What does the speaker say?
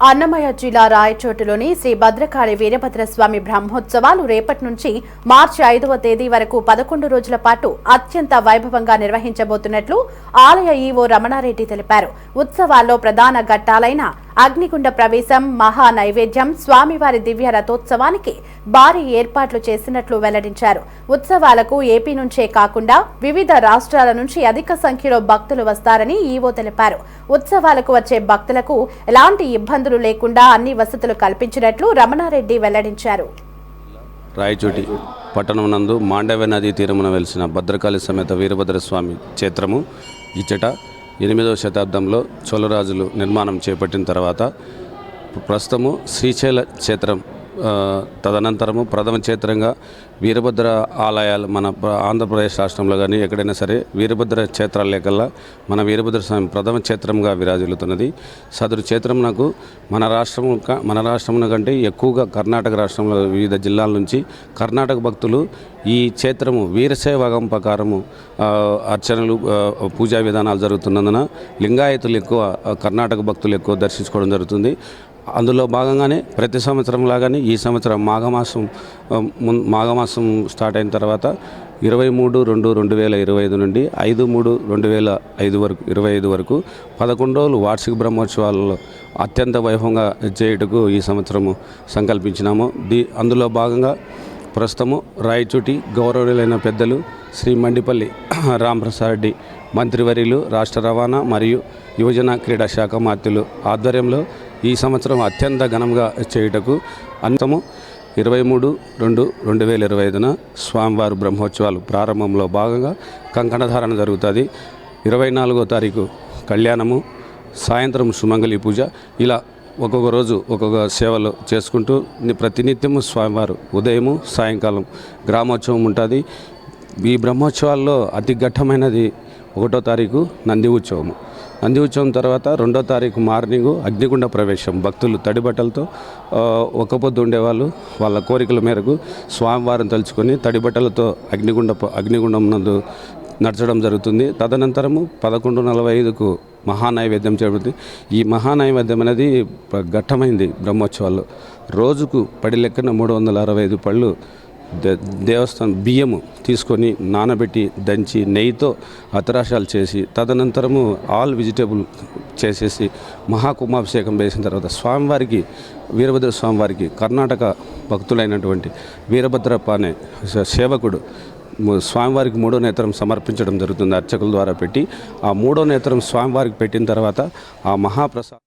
అన్నమయ్య జిల్లా రాయచోటులోని శ్రీ భద్రకాళి వీరభద్రస్వామి బ్రహ్మోత్సవాలు రేపటి నుంచి మార్చి ఐదవ తేదీ వరకు పదకొండు రోజుల పాటు అత్యంత వైభవంగా నిర్వహించబోతున్నట్లు ఆలయ ఈవో రమణారెడ్డి తెలిపారు. ఉత్సవాల్లో ప్రధాన ఘట్టాలైన అగ్నిగుండ ప్రవేశం మహా నైవేద్యం స్వామివారి దివ్య రథోత్సవానికి భారీ ఏర్పాట్లు చేసినట్లు వెల్లడించారు. ఉత్సవాలకు ఏపీ నుంచే కాకుండా వివిధ రాష్ట్రాల నుంచి అధిక సంఖ్యలో భక్తులు వస్తారని ఈవో తెలిపారు. ఉత్సవాలకు వచ్చే భక్తులకు ఎలాంటి ఇబ్బందులు లేకుండా అన్ని వసతులు కల్పించినట్లు రమణారెడ్డి వెల్లడించారు. రాయచోటి పట్టణం నందు మాండవ్య నదీ తీరమున వెలిసిన భద్రకాళి సమేత వీరభద్రస్వామి క్షేత్రము ఇచ్చట ఎనిమిదవ శతాబ్దంలో చోళరాజులు నిర్మాణం చేపట్టిన తర్వాత ప్రస్తుతము శ్రీశైల క్షేత్రం తదనంతరము ప్రథమ క్షేత్రంగా వీరభద్ర ఆలయాలు మన ఆంధ్రప్రదేశ్ రాష్ట్రంలో కానీ ఎక్కడైనా సరే వీరభద్ర క్షేత్రాల లేకల్లా మన వీరభద్ర స్వామి ప్రథమ క్షేత్రంగా విరాజిల్లుతున్నది. సదరు క్షేత్రం నాకు మన రాష్ట్రం క- మన రాష్ట్రం కంటే ఎక్కువగా కర్ణాటక రాష్ట్రంలో వివిధ జిల్లాల నుంచి కర్ణాటక భక్తులు ఈ క్షేత్రము వీరశైవగం ప్రకారము అర్చనలు పూజా విధానాలు జరుగుతున్నందున లింగాయతులు ఎక్కువ కర్ణాటక భక్తులు ఎక్కువ దర్శించుకోవడం జరుగుతుంది. అందులో భాగంగానే ప్రతి సంవత్సరం లాగానే ఈ సంవత్సరం మాఘమాసం మున్ మాఘమాసం స్టార్ట్ అయిన తర్వాత ఇరవై మూడు రెండు రెండు వేల ఇరవై ఐదు నుండి ఐదు మూడు రెండు వేల ఐదు వరకు ఇరవై ఐదు వరకు పదకొండు రోజులు వార్షిక బ్రహ్మోత్సవాలలో అత్యంత వైభవంగా చేయుటకు ఈ సంవత్సరము సంకల్పించినాము. దీ అందులో భాగంగా ప్రస్తుతము రాయచోటి గౌరవులైన పెద్దలు శ్రీ మండిపల్లి రామప్రసాద్ రెడ్డి మంత్రివర్యులు రాష్ట్ర రవాణా మరియు యువజన క్రీడా శాఖ మాత్యులు ఆధ్వర్యంలో ఈ సంవత్సరం అత్యంత ఘనంగా చేయుటకు అంతము ఇరవై మూడు రెండు రెండు వేల ఇరవై ఐదున స్వామివారి బ్రహ్మోత్సవాలు ప్రారంభంలో భాగంగా కంకణధారణ జరుగుతుంది. ఇరవై నాలుగో తారీఖు కళ్యాణము సాయంత్రం సుమంగళి పూజ. ఇలా ఒక్కొక్క రోజు ఒక్కొక్క సేవలు చేసుకుంటూ ప్రతినిత్యము స్వామివారు ఉదయము సాయంకాలం గ్రామోత్సవం ఉంటుంది. ఈ బ్రహ్మోత్సవాల్లో అతి ఘట్టమైనది ఒకటో తారీఖు నంది ఉత్సవము. నంది ఉత్సవం తర్వాత రెండో తారీఖు మార్నింగ్ అగ్నిగుండ ప్రవేశం. భక్తులు తడి బట్టలతో ఒక్క పొద్దు ఉండేవాళ్ళు. వాళ్ళ కోరికల మేరకు స్వామివారిని తలుచుకొని తడి బట్టలతో అగ్నిగుండ అగ్నిగుండం నందు నడచడం జరుగుతుంది. తదనంతరము పదకొండు నలభై ఐదుకు మహానైవేద్యం చేయబడుతుంది ఈ మహానైవేద్యం అనేది ఘట్టమైంది బ్రహ్మోత్సవాల్లో. రోజుకు పడి లెక్కన మూడు వందల అరవై ఐదు పళ్ళు దే- దేవస్థానం బియ్యము తీసుకొని నానబెట్టి దంచి నెయ్యితో అతరాశాలు చేసి తదనంతరము ఆల్ వెజిటేబుల్ చేసేసి మహాకుంభాభిషేకం వేసిన తర్వాత స్వామివారికి వీరభద్ర స్వామివారికి కర్ణాటక భక్తులైనటువంటి వీరభద్రప్ప అనే సేవకుడు స్వామివారికి మూడో నేత్రం సమర్పించడం జరుగుతుంది అర్చకుల ద్వారా పెట్టి ఆ మూడో నేత్రం స్వామివారికి పెట్టిన తర్వాత ఆ మహాప్రసాద్